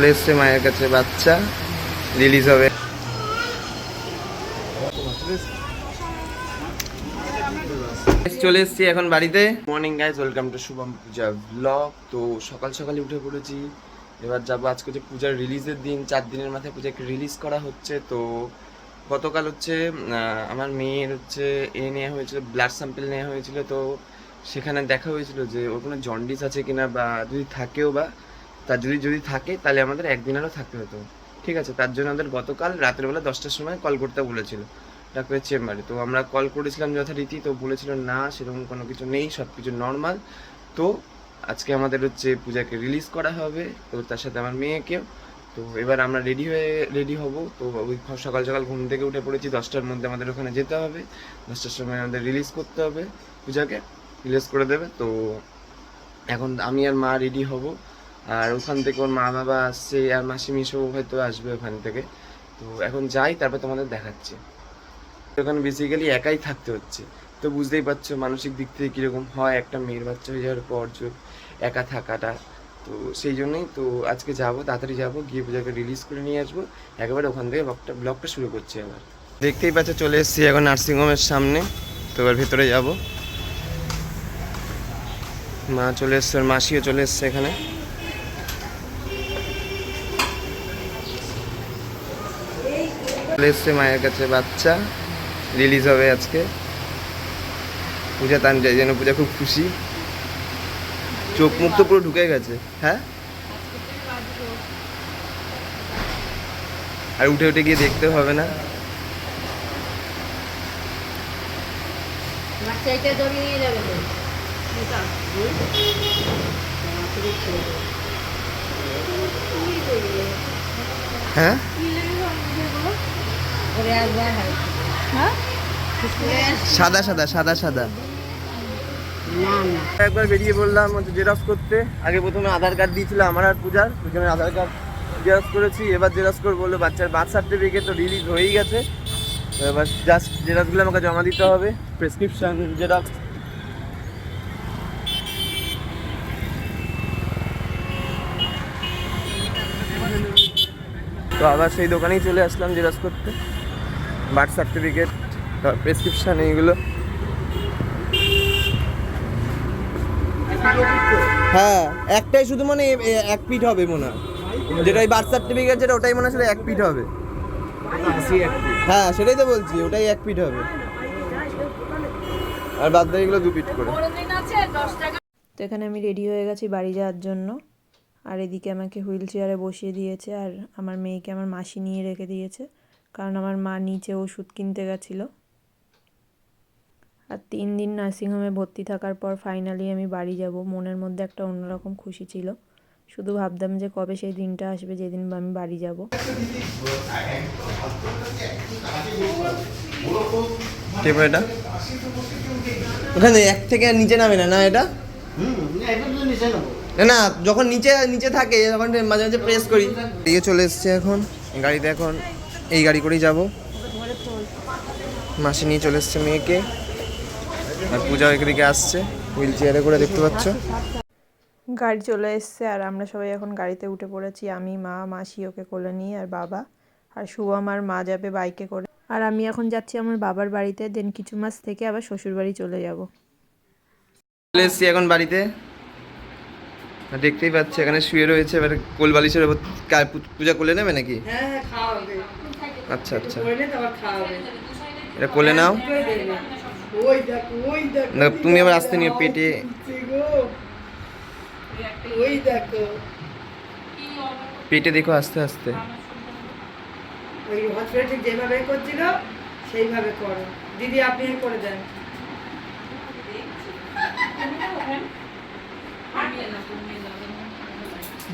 চলে এসছে মায়ের কাছে বাচ্চা রিলিজ হবে। চলে এসেছি এখন বাড়িতে। Morning guys welcome to Shubham Puja blog তো সকাল সকালে উঠে পড়েছি। এবার যাব আজকে যে পূজার রিলিজের দিন, চার দিনের মাথায় পূজাকে রিলিজ করা হচ্ছে। তো গতকাল হচ্ছে আমার মেয়ের হচ্ছে এ নেওয়া হয়েছিল ব্লাড স্যাম্পেল নেওয়া হয়েছিল। তো সেখানে দেখা হয়েছিল যে ওর কোনো জন্ডিস আছে কিনা বা যদি থাকেও বা তার যদি যদি থাকে, তাহলে আমাদের একদিন আরও থাকতে হতো। ঠিক আছে, তার জন্য আমাদের গতকাল রাতের বেলা দশটার সময় কল করতে বলেছিল ডাক্তারের চেম্বারে। তো আমরা কল করেছিলাম যথারীতি, তো বলেছিল না, সেরকম কোনো কিছু নেই সব কিছু নর্মাল তো আজকে আমাদের হচ্ছে পূজাকে রিলিজ করা হবে, তো তার সাথে আমার মেয়েকেও। তো এবার আমরা রেডি হয়ে রেডি হব। তো ওই সকাল সকাল ঘুম থেকে উঠে পড়েছি, দশটার মধ্যে আমাদের ওখানে যেতে হবে। দশটার সময় আমাদের রিলিজ করতে হবে পূজাকে রিলিজ করে দেবে। তো এখন আমি আর মা রেডি হব। আর ওখান থেকে ওর মা বাবা আসছে, আর মাসি মিশো হয়তো আসবে ওখান থেকে। তো এখন যাই, তারপর তোমাদের দেখাচ্ছি। ওখানে বেসিক্যালি একাই থাকতে হচ্ছে। তো বুঝতেই পারছ মানসিক দিক থেকে কীরকম হয়, একটা মেয়ের বাচ্চা হয়ে যাওয়ার পর একা থাকাটা। তো সেই জন্যই তো আজকে যাব, তাড়াতাড়ি যাব, গিয়ে পূজাকে রিলিজ করে নিয়ে আসব। একেবারে ওখান থেকে ব্লগটা ব্লগটা শুরু করছি আবার দেখতেই পাচ্ছ চলে এসেছি এখন নার্সিংহোমের সামনে। তো এবার ভেতরে যাব। মা চলে এসছে মাসিও চলে এসছে এখানে। চলে এসছে মায়ের কাছে বাচ্চা। রিলিজ হবে আজকে। পূজা তান যায় যেন পূজা খুব খুশি। চোখ মুখ তো পুরো ঢুকে গেছে। হ্যাঁ? আর উঠে উঠে গিয়ে দেখতে হবে না। হ্যাঁ? হ্যাঁ? সাদা সাদা সাদা সাদা। না একবার বেরিয়ে বললাম হচ্ছে জেরক্স করতে। আগে প্রথমে আধার কার্ড দিয়েছিল আমার আর পূজার। প্রথমে আধার কার্ড জেরক্স করেছি। এবার জেরক্স করে বলল বাচ্চার বার্থ সার্টিফিকেট তো রিলিজ হয়েই গেছে। এবার জাস্ট জেরক্সগুলো আমাকে জমা দিতে হবে। প্রেসক্রিপশন জেরক্স তো আবার সেই দোকানেই চলে আসলাম জেরক্স করতে। বার্থ সার্টিফিকেট প্রেসক্রিপশন এইগুলো। হ্যাঁ একটাই শুধু মানে এক ফিট হবে মনে হয়। যেটা এই বার্থ সার্টিফিকেট, যেটা ওটাই মনে হয় এক ফিট হবে। হ্যাঁ সেটাই তো বলছি, ওটাই এক ফিট হবে। আর বাদ বাকিগুলো দু ফিট করে। তো এখানে আমি রেডি হয়ে গেছি বাড়ি যাওয়ার জন্য। আর এদিকে আমাকে হুইল চেয়ারে বসিয়ে দিয়েছে, আর আমার মেয়েকে আমার মাসি নিয়ে রেখে দিয়েছে। কারণ আমার মা নিচে ওষুধ কিনতে গেছিল। আর তিন দিন নার্সিংহোমে ভর্তি থাকার পর ফাইনালি আমি বাড়ি যাব। মনের মধ্যে একটা অন্যরকম খুশি ছিল। শুধু ভাবতাম যে কবে সেই দিনটা আসবে, যেদিন আমি বাড়ি যাব। এটা? ওখানে এক থেকে নিচে নামে না না এটা? না যখন নিচে নিচে থাকে, তখন মাঝে মাঝে প্রেস করি। দিয়ে চলে এসছে এখন, গাড়িতে এখন। এই গাড়ি করেই যাব। মাসি নিয়ে চলে এসছে মেয়েকে। আর পূজা এদিকে আসছে হুইল চেয়ারে করে দেখতে পাচ্ছ। গাড়ি চলে এসছে আর আমরা সবাই এখন গাড়িতে উঠে পড়েছি। আমি মা মাসি ওকে কোলে নিয়ে আর বাবা। আর শুভম আর মা যাবে বাইকে করে। আর আমি এখন যাচ্ছি আমার বাবার বাড়িতে দেন কিছু মাস থেকে আবার শ্বশুর বাড়ি চলে যাব। চলে এসছি এখন বাড়িতে। আর দেখতেই পাচ্ছি এখানে শুয়ে রয়েছে এবার কোল বালিশের পূজা কোলে নেবে নাকি? হ্যাঁ হ্যাঁ খাওয়াবে আচ্ছা আচ্ছা। এটা কোলে নাও। ওই দেখো ওই দেখো না, তুমি আবার আসতে নিও পেটে। গো। ওই দেখো। পেটে দেখো আস্তে আস্তে। ওই হসপিটালে যেভাবে করছিল সেইভাবে করো। দিদি আপনি করে দেন।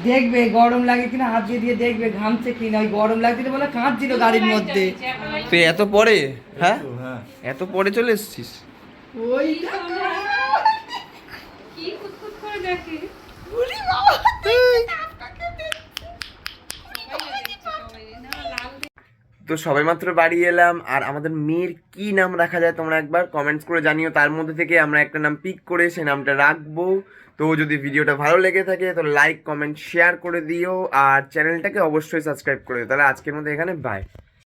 দেখবে গরম লাগে কিনা হাত দিয়ে দিয়ে দেখবে ঘামছে কিনা ওই গরম লাগছিল বলে কাঁদছিল গাড়ির মধ্যে। তুই এত পরে? হ্যাঁ? এত পরে চলে এসছিস? ওই তো সবাই মাত্র বাড়ি এলাম। আর আমাদের মেয়ের কি নাম রাখা যায় তোমরা একবার কমেন্টস করে জানিও। তার মধ্যে থেকে আমরা একটা নাম পিক করে সেই নামটা রাখব। তো যদি ভিডিওটা ভালো লেগে থাকে তো লাইক কমেন্ট শেয়ার করে দিও। আর চ্যানেলটাকে অবশ্যই সাবস্ক্রাইব করে দিও। তাহলে আজকের মধ্যে এখানে বাই